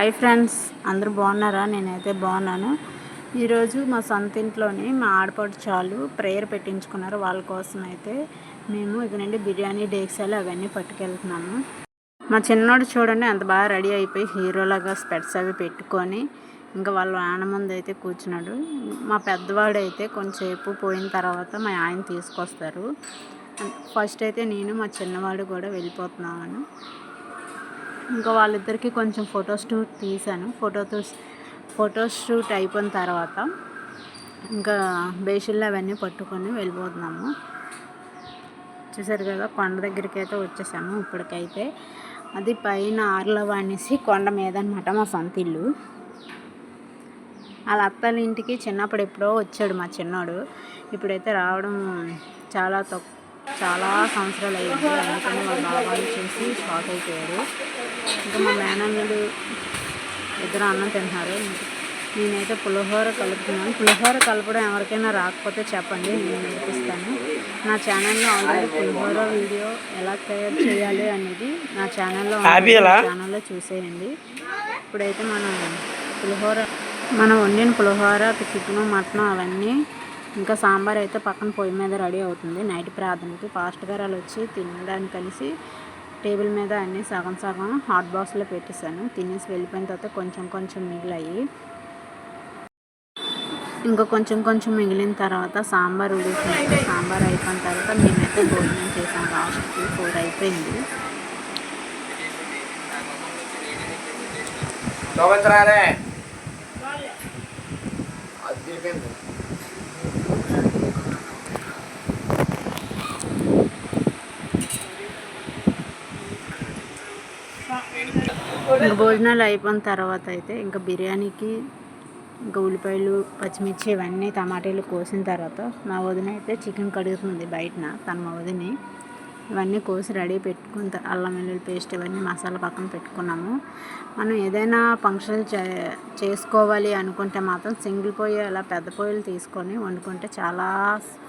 Hi friends అందరూ బాగున్నారా? నేనైతే బాగున్నాను. ఈరోజు మా సొంత ఇంట్లోని మా ఆడపడు చాలు ప్రేయర్ పెట్టించుకున్నారు వాళ్ళ కోసం అయితే. మేము ఇక నుండి బిర్యానీ డేక్సాలు అవన్నీ పట్టుకెళ్తున్నాము. మా చిన్నోడు చూడండి అంత బాగా రెడీ అయిపోయి హీరోలాగా స్పెట్స్ అవి పెట్టుకొని ఇంకా వాళ్ళ నాన్న ముందు అయితే కూర్చున్నాడు. మా పెద్దవాడు అయితే కొంచెంసేపు పోయిన తర్వాత మా ఆయన తీసుకొస్తారు. ఫస్ట్ అయితే నేను మా చిన్నవాడు కూడా వెళ్ళిపోతున్నాను. ఇంకా వాళ్ళిద్దరికి కొంచెం ఫొటో షూట్ తీశాను. ఫోటో ఫోటో షూట్ అయిపోయిన తర్వాత ఇంకా బేషిల్లో అవన్నీ పట్టుకొని వెళ్ళిపోతున్నాము. చూసారు కదా కొండ దగ్గరికి అయితే వచ్చేసాము ఇప్పటికైతే. అది పైన ఆర్లవ అనేసి కొండ మీద అనమాట మా సొంత ఇల్లు. వాళ్ళ అత్తల ఇంటికి చిన్నప్పుడు ఎప్పుడో వచ్చాడు మా చిన్నోడు. ఇప్పుడైతే రావడం చాలా తక్కువ చాలా సంవత్సరాలు అయ్యింది. అందుకని వాళ్ళ బాబాయ్ చూసి షాక్ అయిపోయారు. ఇంకా మా మేనల్లుడు ఇద్దరు అన్నం తింటున్నారు. నేనైతే పులిహోర కలుపుతున్నాను. పులిహోర కలపడం ఎవరికైనా రాకపోతే చెప్పండి నేను నేర్పిస్తాను. నా ఛానల్లో ఆల్రెడీ పులిహోర వీడియో ఎలా తయారు చేయాలి అనేది నా ఛానల్లో ఛానల్లో చూసేయండి. ఇప్పుడైతే మనం పులిహోర మనం వండిన పులిహోర చికెను మటన్ అవన్నీ ఇంకా సాంబార్ అయితే పక్కన పొయ్యి మీద రెడీ అవుతుంది. నైట్ ప్రార్థనకి పాస్టర్ గారు వాళ్ళు వచ్చి తినడానికి కలిసి టేబుల్ మీద అన్నీ సగం సగం హాట్ బాక్స్లో పెట్టేశాను. తినేసి వెళ్ళిపోయిన తర్వాత కొంచెం కొంచెం మిగిలాయి. ఇంకా కొంచెం కొంచెం మిగిలిన తర్వాత సాంబార్ ఉడికింది సాంబార్ అయిపోయిన తర్వాత మేమైతే భోజనం చేసాం. లాస్ట్కి ఫోర్ అయిపోయింది. ఇంకా భోజనాలు అయిపోయిన తర్వాత అయితే ఇంకా బిర్యానీకి ఇంకా ఉల్లిపాయలు పచ్చిమిర్చి ఇవన్నీ టమాటాలు కోసిన తర్వాత మా వదిన అయితే చికెన్ కడుగుతుంది బయటన తన మా వదిని. ఇవన్నీ కోసి రెడీ పెట్టుకుని అల్లం వెల్లుల్లి పేస్ట్ ఇవన్నీ మసాలా పక్కన పెట్టుకున్నాము. మనం ఏదైనా ఫంక్షన్ చే చేసుకోవాలి అనుకుంటే మాత్రం సింగిల్ పొయ్యి అలా పెద్ద పొయ్యిలు తీసుకొని వండుకుంటే చాలా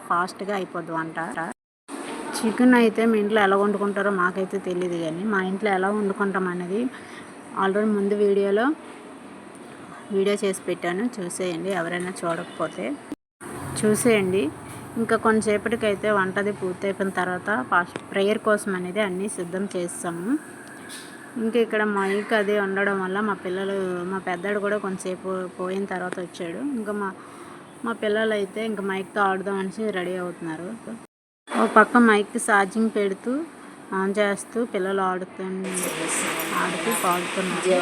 ఫాస్ట్గా అయిపోద్ది వంట. చికెన్ అయితే మీ ఇంట్లో ఎలా వండుకుంటారో మాకైతే తెలియదు కానీ మా ఇంట్లో ఎలా వండుకుంటాం అనేది ఆల్రెడీ ముందు వీడియోలో వీడియో చేసి పెట్టాను. చూసేయండి ఎవరైనా చూడకపోతే. చూసేయండి. ఇంకా కొంతసేపటికైతే వంటది పూర్తయిపోయిన తర్వాత ఫాస్ట్ ప్రేయర్ కోసం అనేది అన్నీ సిద్ధం చేస్తాము. ఇంకా ఇక్కడ మైక్ అది ఉండడం వల్ల మా పిల్లలు మా పెద్దడు కూడా కొంతసేపు పోయిన తర్వాత వచ్చాడు. ఇంకా మా మా పిల్లలు అయితే ఇంకా మైక్తో ఆడదాం అనేసి రెడీ అవుతున్నారు. ఒక పక్క మైక్ ఛార్జింగ్ పెడుతూ ఆన్ చేస్తూ పిల్లలు ఆడుతూ ఆడుతూ పాడుతున్నారు.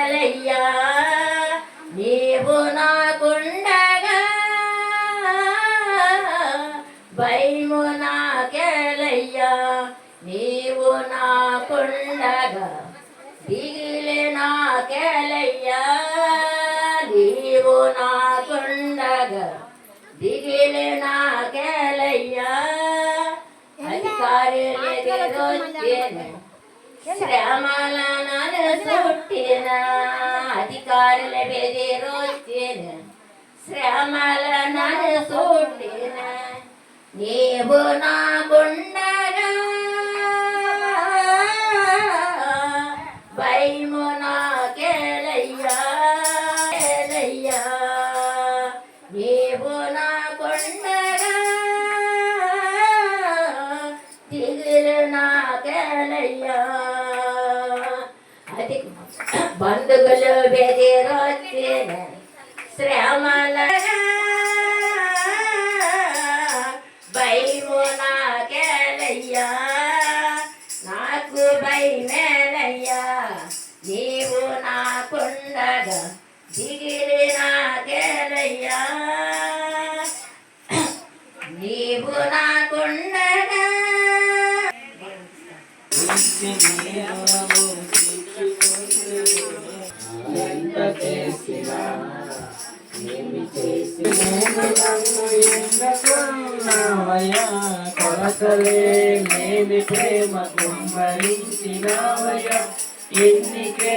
భయము నాకేలయ్యా నీవు నాకుండగా దిగిలి నాకేలయ్యా నీవు నాకుండగా దిగిలి నాకేలయ్యా అధికారి శ్రమల నన్ను చుట్టిన. అధికారుల బెదిరొచ్చిన శ్రమల నన్ను చుట్టిన. నీవు నా గుండగా. భయము నాకేలయ్యా కేలయ్యా నా కొండగా దిగులు నాకేలయ్యా అది బంధువులు బెదిరొచ్చిన శ్రమల ఎంత ప్రేమ ఎన్నికే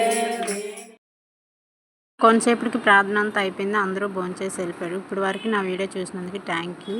కొంతసేపటికి ప్రార్థన అంతా అయిపోయింది అందరూ భోంచేసి వెళ్ళిపోయారు. ఇప్పుడు వరకు నా వీడియో చూసినందుకు థ్యాంక్ యూ